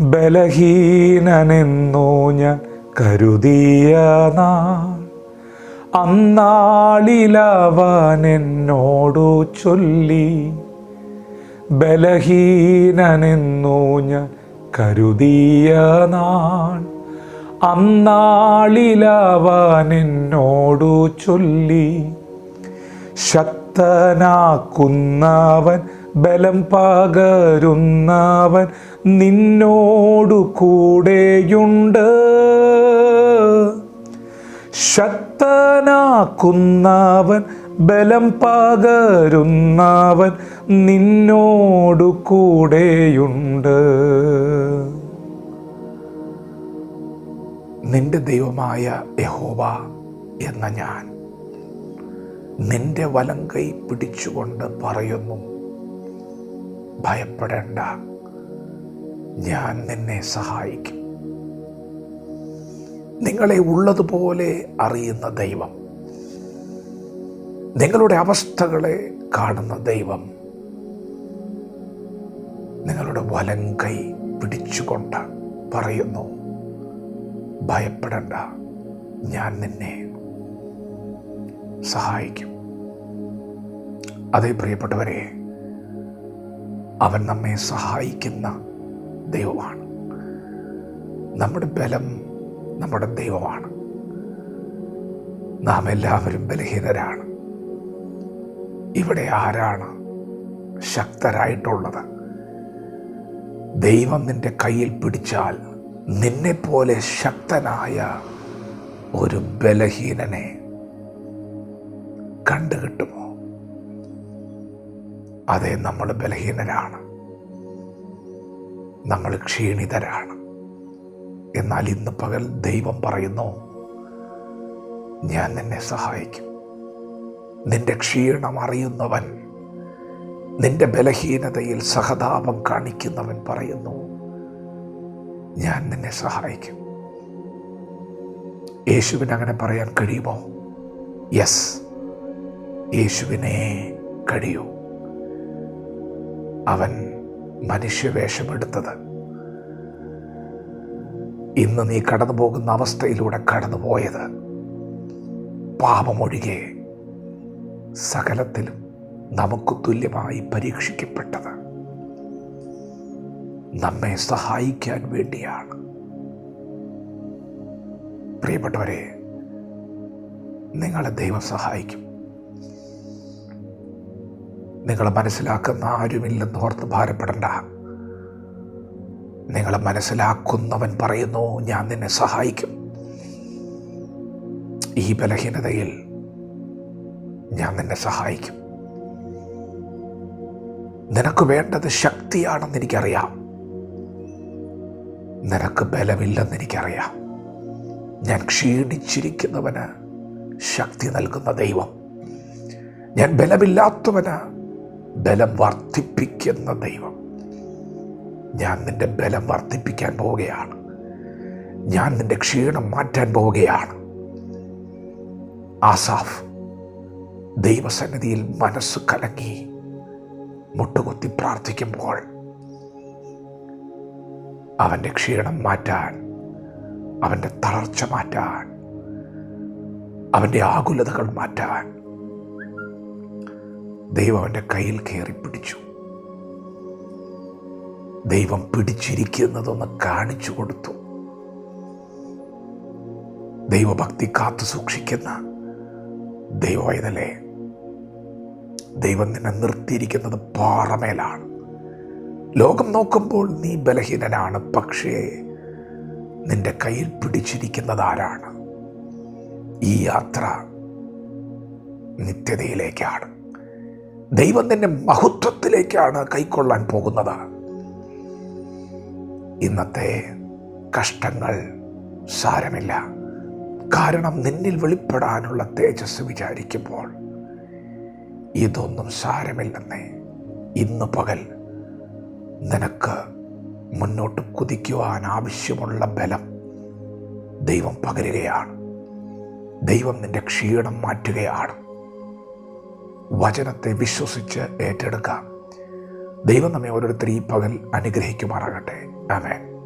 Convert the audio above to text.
ബലഹീനനെന്നോ ഞാൻ കരുതിയ നാൾ. അന്നാളിലവൻ എന്നോടു ചൊല്ലി ബലഹീനനെന്നോ ഞാൻ കരുതിയ നാൾ. അന്നാളിലവൻ എന്നോടു ചൊല്ലി ശക്തനാക്കുന്നവൻ ബലം പകരുന്നവൻ നിന്നോടു കൂടെയുണ്ട്. ശക്തനാക്കുന്നവൻ ബലം പകരുന്നവൻ നിന്നോടു കൂടെയുണ്ട്. നിന്റെ ദൈവമായ യഹോവ എന്ന ഞാൻ നിന്റെ വലം കൈ പിടിച്ചുകൊണ്ട് പറയുന്നു. ഭയപ്പെടേണ്ട. ഞാൻ നിന്നെ സഹായിക്കും. നിങ്ങളെ ഉള്ളതുപോലെ അറിയുന്ന ദൈവം. നിങ്ങളുടെ അവസ്ഥകളെ കാണുന്ന ദൈവം. നിങ്ങളുടെ വലം കൈ പിടിച്ചുകൊണ്ട് പറയുന്നു ഭയപ്പെടണ്ട ഞാൻ നിന്നെ സഹായിക്കും. അതേ പ്രിയപ്പെട്ടവരെ അവൻ നമ്മെ സഹായിക്കുന്ന ദൈവമാണ്. നമ്മുടെ ബലം നമ്മുടെ ദൈവമാണ്. നാം എല്ലാവരും ബലഹീനരാണ്. ഇവിടെ ആരാണ് ശക്തരായിട്ടുള്ളത്? ദൈവം നിന്റെ കയ്യിൽ പിടിച്ചാൽ നിന്നെപ്പോലെ ശക്തനായ ഒരു ബലഹീനനെ കണ്ടുകിട്ടുമോ? അതെ നമ്മൾ ബലഹീനരാണ്. നമ്മൾ ക്ഷീണിതരാണ്. എന്നാൽ ഇന്ന് പകൽ ദൈവം പറയുന്നു ഞാൻ നിന്നെ സഹായിക്കും. നിന്റെ ക്ഷീണം അറിയുന്നവൻ നിന്റെ ബലഹീനതയിൽ സഹതാപം കാണിക്കുന്നവൻ പറയുന്നു ഞാൻ നിന്നെ സഹായിക്കും. യേശുവിന് അങ്ങനെ പറയാൻ കഴിയുമോ? യെസ് യേശുവിനെ കഴിയൂ. അവൻ മനുഷ്യവേഷമെടുത്തത് ഇന്ന് നീ കടന്നു പോകുന്ന അവസ്ഥയിലൂടെ കടന്നു പോയത് പാപമൊഴികെ സകലത്തിലും നമുക്ക് തുല്യമായി പരീക്ഷിക്കപ്പെട്ടത്. നമ്മെ സഹായിക്കാൻ വേണ്ടിയാണ്. പ്രിയപ്പെട്ടവരെ നിങ്ങളെ ദൈവം സഹായിക്കും. നിങ്ങളെ മനസ്സിലാക്കുന്ന ആരുമില്ലെന്ന് ഓർത്ത് ഭാരപ്പെടണ്ട. നിങ്ങളെ മനസ്സിലാക്കുന്നവൻ പറയുന്നു ഞാൻ നിന്നെ സഹായിക്കും. ഈ ബലഹീനതയിൽ ഞാൻ നിന്നെ സഹായിക്കും. നിനക്ക് വേണ്ടത് ശക്തിയാണെന്ന് എനിക്കറിയാം. നിനക്ക് ബലമില്ലെന്ന് എനിക്കറിയാം. ഞാൻ ക്ഷീണിച്ചിരിക്കുന്നവന് ശക്തി നൽകുന്ന ദൈവം. ഞാൻ ബലമില്ലാത്തവന് ബലം വർദ്ധിപ്പിക്കുന്ന ദൈവം. ഞാൻ നിന്റെ ബലം വർദ്ധിപ്പിക്കാൻ പോവുകയാണ്. ഞാൻ നിന്റെ ക്ഷീണം മാറ്റാൻ പോവുകയാണ്. ആസാഫ് ദൈവസന്നിധിയിൽ മനസ്സ് കലങ്ങി മുട്ടുകുത്തി പ്രാർത്ഥിക്കുമ്പോൾ അവന്റെ ക്ഷീണം മാറ്റാൻ അവന്റെ തളർച്ച മാറ്റാൻ അവന്റെ ആകുലതകൾ മാറ്റാൻ ദൈവം അവന്റെ കയ്യിൽ കയറി പിടിച്ചു. ദൈവം പിടിച്ചിരിക്കുന്നതൊന്ന് കാണിച്ചു കൊടുത്തു. ദൈവഭക്തി കാത്തു സൂക്ഷിക്കുന്ന ദൈവവൈതലേ ദൈവം നിന്നെ നിർത്തിയിരിക്കുന്നത് പാറമേലാണ്. ലോകം നോക്കുമ്പോൾ നീ ബലഹീനനാണ് പക്ഷേ നിന്റെ കയ്യിൽ പിടിച്ചിരിക്കുന്നത് ആരാണ്? ഈ യാത്ര നിത്യതയിലേക്കാണ്. ദൈവം നിന്നെ മഹത്വത്തിലേക്കാണ് കൈക്കൊള്ളാൻ പോകുന്നത്. ഇന്നത്തെ കഷ്ടങ്ങൾ സാരമില്ല. കാരണം നിന്നിൽ വെളിപ്പെടാനുള്ള തേജസ് വിചാരിക്കുമ്പോൾ ഇതൊന്നും സാരമില്ലെന്നേ. ഇന്ന് പകൽ നിനക്ക് മുന്നോട്ട് കുതിക്കുവാൻ ആവശ്യമുള്ള ബലം ദൈവം പകരുകയാണ്. ദൈവം നിന്റെ ക്ഷീണം മാറ്റുകയാണ്. വചനത്തെ വിശ്വസിച്ച് ഏറ്റെടുക്കാം. ദൈവം നമ്മെ ഓരോരുത്തരും ഈ പകൽ അനുഗ്രഹിക്കുമാറാകട്ടെ. ആമേൻ.